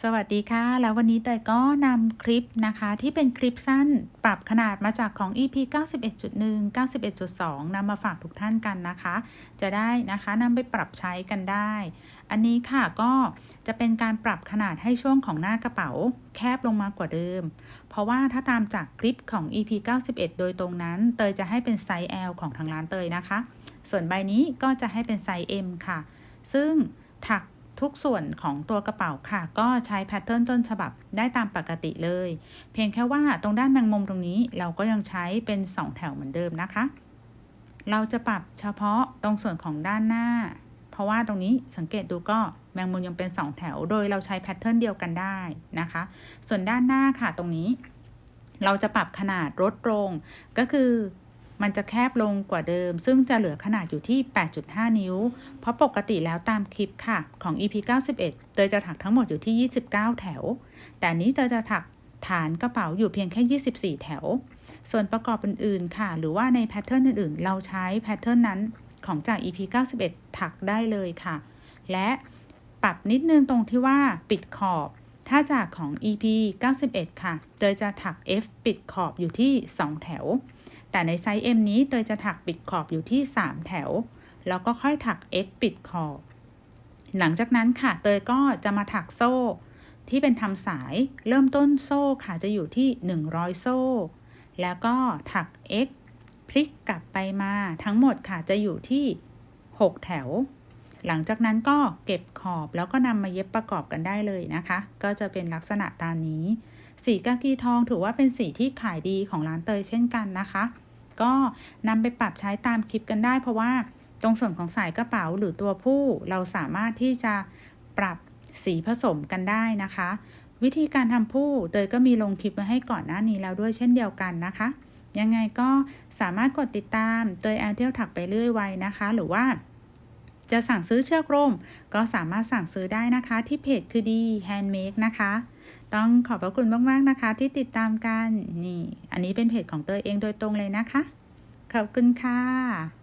สวัสดีค่ะ แล้ววันนี้เตยก็นำคลิปนะคะ ที่เป็นคลิปสั้นปรับขนาดมาจากของ EP 91.1 91.2นำมาฝากทุกท่านกันนะคะ จะได้นะคะนำไปปรับใช้กันได้ อันนี้ค่ะก็จะเป็นการปรับขนาดให้ช่วงของหน้ากระเป๋าแคบลงมากว่าเดิม เพราะว่าถ้าตามจากคลิปของ EP 91 โดยตรงนั้น เตยจะให้เป็นไซส์ L ของทางร้านเตยนะคะ ส่วนใบนี้ก็จะให้เป็นไซส์ M ค่ะ ซึ่งถัก ทุกส่วนของตัวกระเป๋าค่ะ ก็ใช้แพทเทิร์นต้นฉบับได้ตามปกติเลย เพียงแค่ว่าตรงด้านแมงมุมตรงนี้เราก็ยังใช้เป็น 2 แถวเหมือนเดิมนะคะ เราจะปรับเฉพาะตรงส่วนของด้านหน้า เพราะว่าตรงนี้สังเกตดูก็แมงมุมยังเป็น 2 แถว โดยเราใช้แพทเทิร์นเดียวกันได้นะคะ ส่วนด้านหน้าค่ะตรงนี้ เราจะปรับขนาดลดลงก็คือ มันจะแคบลงกว่าเดิม ซึ่งจะเหลือขนาดอยู่ที่ 8.5 นิ้ว เพราะปกติแล้วตามคลิปค่ะ ของ EP 91 เตยจะถักทั้งหมดอยู่ที่ 29 แถว แต่นนี้เตยจะถักฐานกระเป๋าอยู่เพียงแค่ 24 แถว ส่วนประกอบอื่นๆค่ะ หรือว่าในแพทเทิร์นอื่นๆ เราใช้แพทเทิร์นนั้นของจาก EP 91 ถักได้เลยค่ะ และปรับนิดนึงตรงที่ว่าปิดขอบ ถ้าจากของ EP 91 ค่ะ เตยจะถัก F ปิดขอบอยู่ที่ 2 แถว แต่ในไซส์ M นี้เตยจะถักปิดขอบอยู่ที่ 3 แถว แล้วก็ค่อยถัก X ปิดขอบ หลังจากนั้นค่ะเตยก็จะมาถักโซ่ ที่เป็นทำสายเริ่มต้นโซ่ค่ะจะอยู่ที่ 100 โซ่ แล้วก็ถัก X พลิกกลับไปมาทั้งหมดค่ะจะอยู่ที่ 6 แถว หลังจากนั้นก็เก็บขอบแล้วก็นำมาเย็บประกอบกันได้เลยนะคะ ก็จะเป็นลักษณะตามนี้ สีกากีทองถือว่าเป็นสีที่ขายดีของร้านเตยเช่นกันนะคะ ก็นำไปปรับใช้ตามคลิปกันได้ เพราะว่าตรงส่วนของสายกระเป๋าหรือตัวผู้ เราสามารถที่จะปรับสีผสมกันได้นะคะ วิธีการทำผู้เตยก็มีลงคลิปไว้ให้ก่อนหน้านี้แล้วด้วยเช่นเดียวกันนะคะ ยังไงก็สามารถกดติดตามเตยแอลเทียลถักไปเรื่อยไว้นะคะ หรือว่า จะสั่งซื้อเชือกร่ม ก็สามารถสั่งซื้อได้นะคะ ที่เพจคือดีแฮนด์เมดนะคะ ต้องขอบพระคุณมากๆนะคะ ที่ติดตามกันนี่ อันนี้เป็นเพจของเตยเองโดยตรงเลยนะคะ ขอบคุณค่ะ